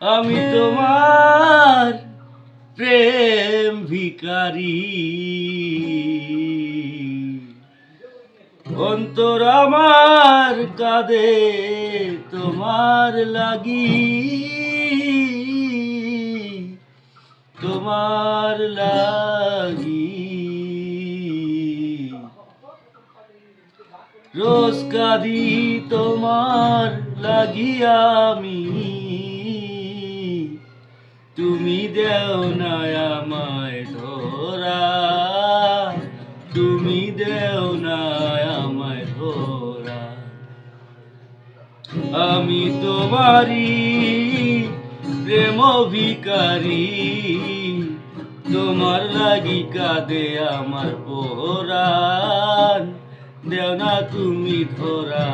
আমি তোমার প্রেম ভিকারি অন্তর আমার কাঁদে তোমার লাগি। তোমার লাগি। রোজ কাঁদি তোমার লাগিয়া আমি। তুমি দেও না আমায় ধরা। তুমি দেও না আমায় ধরা। আমি তোমারি প্রেম ভিকারি তোমার লাগি কাঁদে আমার পোহরান দেও না তুমি ধরা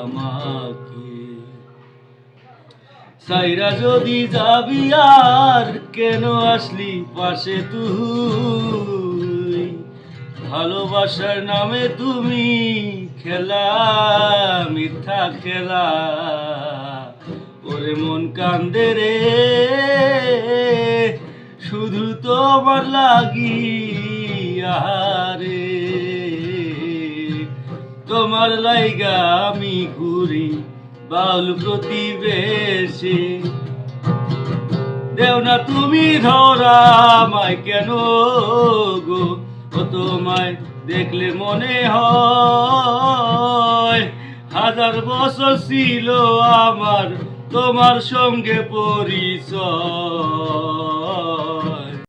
আমাকে। সাইরা যদি যাবি আর কেন আসলি পাশে তুই? ভালোবাসার নামে তুমি খেলা, মিথ্যা খেলা। ওরে মন কান্দে রে, শুধু তোমার লাগি আরে তোমার লাইগা আমি ঘুরি বাউল প্রতিবেশী। দেও না তুমি ধরা আমায় কেন গো? ও তোমায় দেখলে মনে হয়, হাজার বছর ছিল আমার তোমার সঙ্গে পরিচয়।